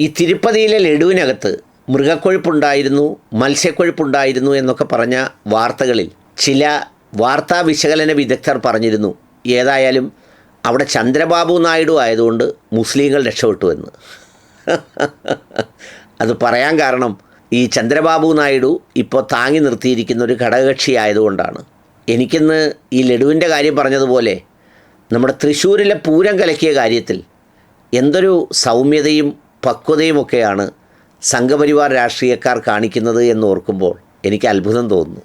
ഈ തിരുപ്പതിയിലെ ലഡുവിനകത്ത് മൃഗക്കൊഴുപ്പുണ്ടായിരുന്നു മത്സ്യക്കൊഴുപ്പുണ്ടായിരുന്നു എന്നൊക്കെ പറഞ്ഞ വാർത്തകളിൽ ചില വാർത്താ വിശകലന വിദഗ്ധർ പറഞ്ഞിരുന്നു. ഏതായാലും അവിടെ ചന്ദ്രബാബു നായിഡു ആയതുകൊണ്ട് മുസ്ലിങ്ങൾ രക്ഷപ്പെട്ടു എന്ന്. അത് പറയാൻ കാരണം ഈ ചന്ദ്രബാബു നായിഡു ഇപ്പോൾ താങ്ങി നിർത്തിയിരിക്കുന്ന ഒരു ഘടകകക്ഷി ആയതുകൊണ്ടാണ്. എനിക്കിന്ന് ഈ ലഡുവിന്റെ കാര്യം പറഞ്ഞതുപോലെ നമ്മുടെ തൃശ്ശൂരിലെ പൂരം കലക്കിയ കാര്യത്തിൽ എന്തൊരു സൗമ്യതയും പക്വതയുമൊക്കെയാണ് സംഘപരിവാർ രാഷ്ട്രീയക്കാർ കാണിക്കുന്നത് എന്ന് ഓർക്കുമ്പോൾ എനിക്ക് അത്ഭുതം തോന്നുന്നു.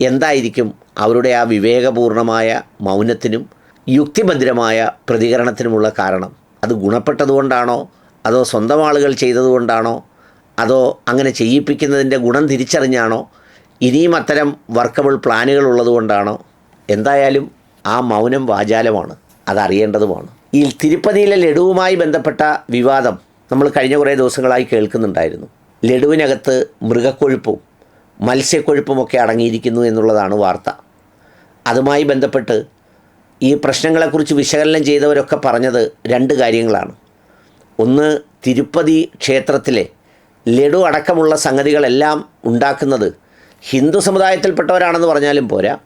എന്തായിരിക്കും അവരുടെ ആ വിവേകപൂർണമായ മൗനത്തിനും യുക്തിഭദ്രമായ പ്രതികരണത്തിനുമുള്ള കാരണം? അത് ഗുണപ്പെട്ടതുകൊണ്ടാണോ? അതോ സ്വന്തം ആളുകൾ ചെയ്തതുകൊണ്ടാണോ? അതോ അങ്ങനെ ചെയ്യിപ്പിക്കുന്നതിന്റെ ഗുണം തിരിച്ചറിഞ്ഞാണോ? ഇനിയും അത്തരം വർക്കബിൾ പ്ലാനുകൾ ഉള്ളതുകൊണ്ടാണോ? എന്തായാലും ആ മൗനം വാചാലമാണ്. അതറിയേണ്ടതുമാണ്. ഈ തിരുപ്പതിയിലെ ലഡുവുമായി ബന്ധപ്പെട്ട വിവാദം നമ്മൾ കഴിഞ്ഞ കുറേ ദിവസങ്ങളായി കേൾക്കുന്നുണ്ടായിരുന്നു. ലഡുവിനകത്ത് മൃഗക്കൊഴുപ്പും മത്സ്യക്കൊഴുപ്പുമൊക്കെ അടങ്ങിയിരിക്കുന്നു എന്നുള്ളതാണ് വാർത്ത. അതുമായി ബന്ധപ്പെട്ട് ഈ പ്രശ്നങ്ങളെക്കുറിച്ച് വിശകലനം ചെയ്തവരൊക്കെ പറഞ്ഞത് രണ്ട് കാര്യങ്ങളാണ്. ഒന്ന് തിരുപ്പതി ക്ഷേത്രത്തിലെ ലഡു അടക്കമുള്ള സംഗതികളെല്ലാം ഉണ്ടാക്കുന്നത് ഹിന്ദു സമുദായത്തിൽപ്പെട്ടവരാണെന്ന് പറഞ്ഞാലും പോരാ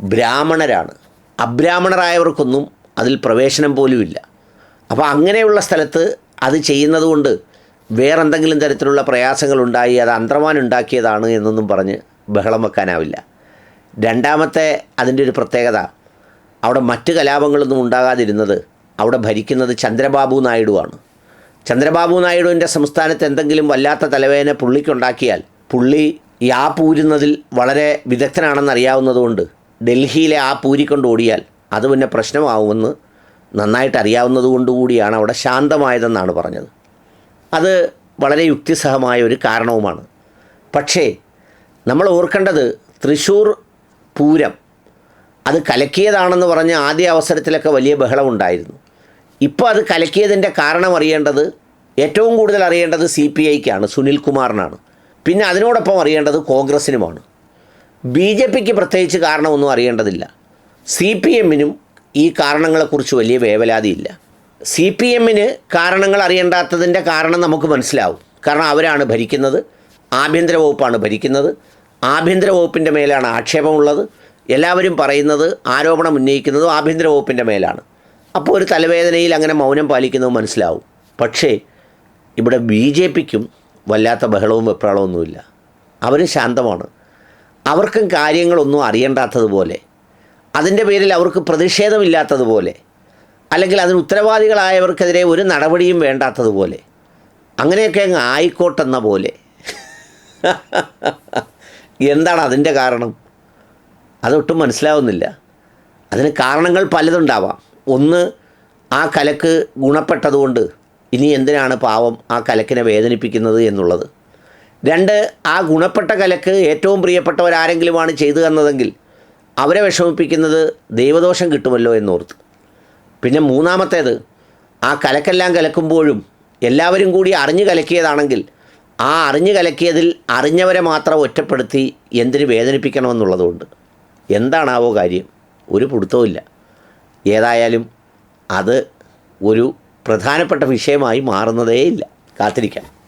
ബ്രാഹ്മണരാണ്. അബ്രാഹ്മണരായവർക്കൊന്നും അതിൽ പ്രവേശനം പോലുമില്ല. അപ്പോൾ അങ്ങനെയുള്ള സ്ഥലത്ത് അത് ചെയ്യുന്നതുകൊണ്ട് വേറെ വേറെന്തെങ്കിലും തരത്തിലുള്ള പ്രയാസങ്ങളുണ്ടായി അത് അന്ത്രമാൻ ഉണ്ടാക്കിയതാണ് എന്നൊന്നും പറഞ്ഞ് ബഹളം വെക്കാനാവില്ല. രണ്ടാമത്തെ അതിന്റെ ഒരു പ്രത്യേകത അവിടെ മറ്റ് കലാപങ്ങളൊന്നും ഉണ്ടാകാതിരുന്നത് അവിടെ ഭരിക്കുന്നത് ചന്ദ്രബാബു നായിഡുവാണ് ചന്ദ്രബാബു നായിഡുവിന്റെ സംസ്ഥാനത്ത് എന്തെങ്കിലും വല്ലാത്ത തലവേദന പുള്ളിക്കുണ്ടാക്കിയാൽ പുള്ളി ഈ ആ പൂരുന്നതിൽ വളരെ വിദഗ്ധനാണെന്ന് അറിയാവുന്നതുകൊണ്ട് ഡൽഹിയിലെ ആ പൂരിക്കൊണ്ട് ഓടിയാൽ അത് പിന്നെ പ്രശ്നമാവുമെന്ന് നന്നായിട്ട് അറിയാവുന്നത് കൊണ്ടുകൂടിയാണ് അവിടെ ശാന്തമായതെന്നാണ് പറഞ്ഞത്. അത് വളരെ യുക്തിസഹമായ ഒരു കാരണവുമാണ്. പക്ഷേ നമ്മൾ ഓർക്കേണ്ടത് തൃശ്ശൂർ പൂരം അത് കലക്കിയതാണെന്ന് പറഞ്ഞ് ആദ്യ അവസരത്തിലൊക്കെ വലിയ ബഹളമുണ്ടായിരുന്നു. ഇപ്പോൾ അത് കലക്കിയതിന്റെ കാരണം അറിയേണ്ടത് ഏറ്റവും കൂടുതൽ അറിയേണ്ടത് സി പി ഐക്കാണ് സുനിൽ കുമാറിനാണ് പിന്നെ അതിനോടൊപ്പം അറിയേണ്ടത് കോൺഗ്രസിനുമാണ്. ബി ജെ പിക്ക് പ്രത്യേകിച്ച് കാരണമൊന്നും അറിയേണ്ടതില്ല. സി പി എമ്മിനും ഈ കാരണങ്ങളെക്കുറിച്ച് വലിയ വേവലാതിയില്ല. സി പി എമ്മിന് കാരണങ്ങൾ അറിയേണ്ടാത്തതിന്റെ കാരണം നമുക്ക് മനസ്സിലാവും. കാരണം അവരാണ് ഭരിക്കുന്നത്. ആഭ്യന്തര വകുപ്പാണ് ഭരിക്കുന്നത്. ആഭ്യന്തര വകുപ്പിന്റെ മേലാണ് ആക്ഷേപമുള്ളത്. എല്ലാവരും പറയുന്നത് ആരോപണം ഉന്നയിക്കുന്നതും ആഭ്യന്തര വകുപ്പിന്റെ മേലാണ്. അപ്പോൾ ഒരു തലവേദനയിൽ അങ്ങനെ മൗനം പാലിക്കുന്നത് മനസ്സിലാവും. പക്ഷേ ഇവിടെ ബി ജെ പിക്കും വല്ലാത്ത ബഹളവും വെപ്രാളമൊന്നുമില്ല അവർ ശാന്തമാണ്. അവർക്കും കാര്യങ്ങളൊന്നും അറിയണ്ടാത്തതുപോലെ അതിന്റെ പേരിൽ അവർക്ക് പ്രതിഷേധമില്ലാത്തതുപോലെ അല്ലെങ്കിൽ അതിന് ഉത്തരവാദികളായവർക്കെതിരെ ഒരു നടപടിയും വേണ്ടാത്തതുപോലെ അങ്ങനെയൊക്കെ അങ്ങ് ആയിക്കോട്ടെന്ന പോലെ. എന്താണ് അതിന്റെ കാരണം? അതൊട്ടും മനസ്സിലാവുന്നില്ല. അതിന് കാരണങ്ങൾ പലതുണ്ടാവാം. ഒന്ന് ആ കലക്ക് ഗുണപ്പെട്ടതുകൊണ്ട് ഇനി എന്തിനാണ് പാവം ആ കലക്കിനെ വേദനിപ്പിക്കുന്നത് എന്നുള്ളത്. രണ്ട് ആ ഗുണപ്പെട്ട കലക്ക് ഏറ്റവും പ്രിയപ്പെട്ടവരാരെങ്കിലുമാണ് ചെയ്തു തന്നതെങ്കിൽ അവരെ വിഷമിപ്പിക്കുന്നത് ദൈവദോഷം കിട്ടുമല്ലോ എന്നോർത്ത്. പിന്നെ മൂന്നാമത്തേത് ആ കലക്കെല്ലാം കലക്കുമ്പോഴും എല്ലാവരും കൂടി അറിഞ്ഞു കലക്കിയതാണെങ്കിൽ ആ അറിഞ്ഞു കലക്കിയതിൽ അറിഞ്ഞവരെ മാത്രം ഒറ്റപ്പെടുത്തി എന്തിനു വേദനിപ്പിക്കണമെന്നുള്ളതുകൊണ്ട്. എന്താണാവോ കാര്യം ഒരു പിടുത്തവുമില്ല. ഏതായാലും അത് ഒരു പ്രധാനപ്പെട്ട വിഷയമായി മാറുന്നതേയില്ല. കാത്തിരിക്കാം.